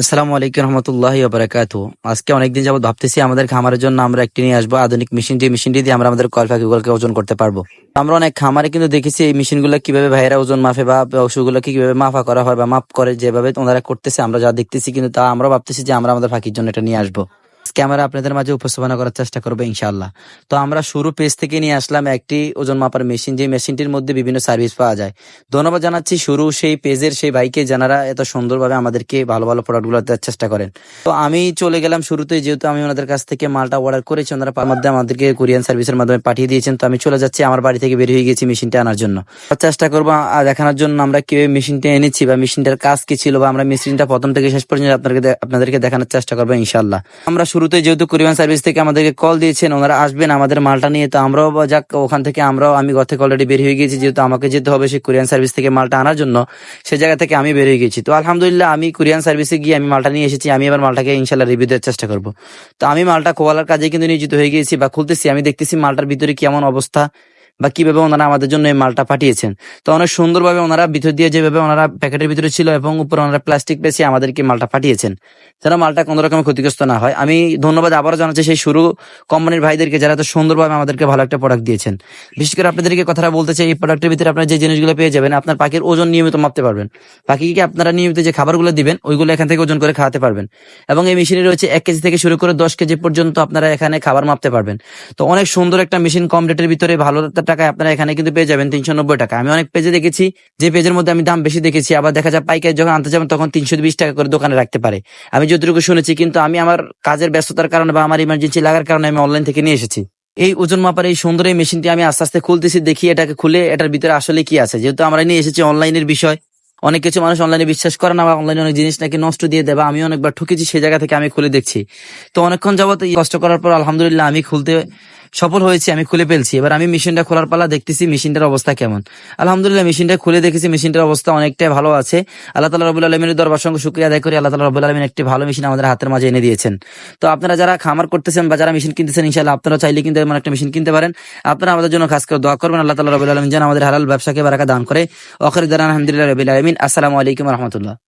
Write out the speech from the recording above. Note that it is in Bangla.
আসসালামু আলাইকুম রহমতুল্লাহ বারাকাত আজকে অনেকদিন যাবত ভাবতেছি আমাদের খামারের জন্য আমরা একটি নিয়ে আসব, আধুনিক মেশিন যে মেশিনটি দিয়ে আমরা আমাদের কল পাখিগুলোকে ওজন করতে পারব। আমরা অনেক খামারে কিন্তু দেখেছি এই মেশিনগুলো কীভাবে ভাইয়েরা ওজন মাফে বা পশুগুলোকে কীভাবে মাফা করা হয় বা মাফ করে যেভাবে ওনারা করতেছে, আমরা যা দেখতেছি কিন্তু তা আমরা ভাবতেছি যে আমরা আমাদের ফাঁকির জন্য এটা নিয়ে আসব। ক্যামেরা আপনাদের মাঝে উপস্থাপনা করার চেষ্টা করব ইনশাআল্লাহ। তো আমরা শুরু পেজ থেকে নিয়ে আসলাম একটি ওজন মাপার মেশিন, যে মেশিনটির মধ্যে বিভিন্ন সার্ভিস পাওয়া যায়। ধন্যবাদ জানাচ্ছি শুরু সেই পেজের সেই ভাইকে যারা এত সুন্দরভাবে আমাদেরকে ভালো ভালো প্রোডাক্টগুলো দেওয়ার চেষ্টা করেন। তো আমি চলে গেলাম শুরুতেই যেহেতু আমি ওনাদের কাছ থেকে মালটা অর্ডার করেছি, ওনারা মধ্যে আমাদেরকে কোরিয়ান সার্ভিসের মাধ্যমে পাঠিয়ে দিয়েছেন। তো আমি চলে যাচ্ছি আমার বাড়ি থেকে বের হয়ে গেছি মেশিনটা আনার জন্য। চেষ্টা করব দেখানোর জন্য আমরা কীভাবে মেশিনটা এনেছি বা মেশিনটার কাজ কি ছিল, বা আমরা মেশিনটা প্রথম থেকে শেষ পর্যন্ত আপনাদেরকে আপনাদেরকে দেখানোর চেষ্টা করব ইনশাল্লাহ আমরা শুরুতে যেহেতু কুরিয়ান সার্ভিস থেকে আমাদেরকে কল দিয়েছেন, ওনারা আসবেন আমাদের মালটা নিয়ে। তো আমরাও যাক, ওখান থেকে আমরাও, আমি ঘর থেকে অলরেডি বের হয়ে গিয়েছি, যেহেতু আমাকে যেতে হবে সেই কুরিয়ান সার্ভিস থেকে মালটা আনার জন্য, সে জায়গা থেকে আমি বের হয়ে গেছি তো আলহামদুলিল্লাহ, আমি কুরিয়ান সার্ভিসে গিয়ে আমি মালটা নিয়ে এসেছি, আমি এবার মালটাকে ইনশাল্লাহ রিভিউ দেওয়ার চেষ্টা করব। তো আমি মালটা খোয়ালার কাজে কিন্তু নিয়োজিত হয়ে গিয়েছি বা খুলতেছি, আমি দেখতেছি মালটার ভিতরে কেমন অবস্থা। বা কীভাবে ওনারা আমাদের জন্য এই মালটা পাঠিয়েছেন। তো অনেক সুন্দরভাবে ওনারা ভিতর দিয়ে যেভাবে ওনারা প্যাকেটের ভিতরে ছিল এবং উপরে ওনারা প্লাস্টিক পেঁচিয়ে আমাদেরকে মালটা পাঠিয়েছেন। যেন মালটা কোনো রকম ক্ষতিগ্রস্ত না হয়। আমি ধন্যবাদ আবারও জানাচ্ছি সেই শুরু কোম্পানির ভাইদেরকে যারা এত সুন্দরভাবে আমাদেরকে ভালো একটা প্রোডাক্ট দিয়েছেন। বিশেষ করে আপনাদেরকে কথাটা বলতে চাই, এই প্রোডাক্টের ভিতরে আপনারা যে জিনিসগুলো পেয়ে যাবেন, আপনার পাখির ওজন নিয়মিত মাপতে পারবেন। পাখিকে আপনারা নিয়মিত যে খাবারগুলো দিবেন, ওইগুলো এখান থেকে ওজন করে খাওয়াতে পারবেন। এবং এই মেশিনে রয়েছে এক কেজি থেকে শুরু করে দশ কেজি পর্যন্ত আপনারা এখানে খাবার মাপতে পারবেন। তো অনেক সুন্দর একটা মেশিন কম রেটের ভিতরে ভালো টাকায় আপনারা এখানে কিন্তু পেয়ে যাবেন তিনশো নব্বই টাকা। আমি অনেক পেজে দেখেছি, যে পেজের মধ্যে আমি দাম বেশি দেখেছি, আবার দেখা যায় পাইকারি যখন আনতে যাবেন তখন তিনশো বিশ টাকা করে দোকানে রাখতে পারে। আমি যতটুকু শুনেছি, কিন্তু আমি আমার কাজের ব্যস্ততার কারণে বা আমার ইমার্জেন্সি লাগার কারণে আমি অনলাইন থেকে নিয়ে এসেছি। এই ওজন মাপার এই সুন্দর এই মেশিনটি আমি আস্তে আস্তে খুলতেছি, দেখি এটাকে খুলে এটার ভিতরে আসলে কি আছে। যেহেতু আমরা নিয়ে এসেছি অনলাইনের বিষয়, অনেক কিছু মানুষ অনলাইনে বিশ্বাস করে না, বা অনলাইনে অনেক জিনিস নাকি নষ্ট দিয়ে দেবে আমি অনেকবার ঠকেছি সেই জায়গা থেকে আমি খুলে দেখছি। তো অনেকক্ষণ যাবত কষ্ট করার পর আলহামদুলিল্লাহ আমি খুলতে সফল হয়েছি, আমি খুলে ফেলছি। এবার আমি মেশিনটা খোলার পালা দেখতেছি, মেশিনটার অবস্থা কেমন। আলহামদুলিল্লাহ, মেশিনটা খুলে দেখেছি, মেশিনটার অবস্থা অনেকটাই ভালো আছে। আল্লাহ তালা রবুল আলমিনের দরবার সঙ্গে শুক্রিয়া আদায় করি। আল্লাহ তালা রবুল আলমিন একটি ভালো মেশিন আমাদের হাতের মাঝে এনে দিয়েছেন। তো আপনারা যারা খামার করতেছেন বা যারা মেশিন কিনতেছেন ইনশাল্লাহ আপনারা চাইলে কিন্তু এমন একটা মেশিন কিনতে পারেন। আপনারা আমাদের জন্য খাস করে দোয়া করবেন। আল্লাহ তালা রবুল আলমিন যেন আমাদের হালাল ব্যবসাকে বারাকা দান করে। অখরিদান আলহামদুলিল্লাহ রবিল আলমিন। আসসালামু আলাইকুম রহমতুল্লাহ।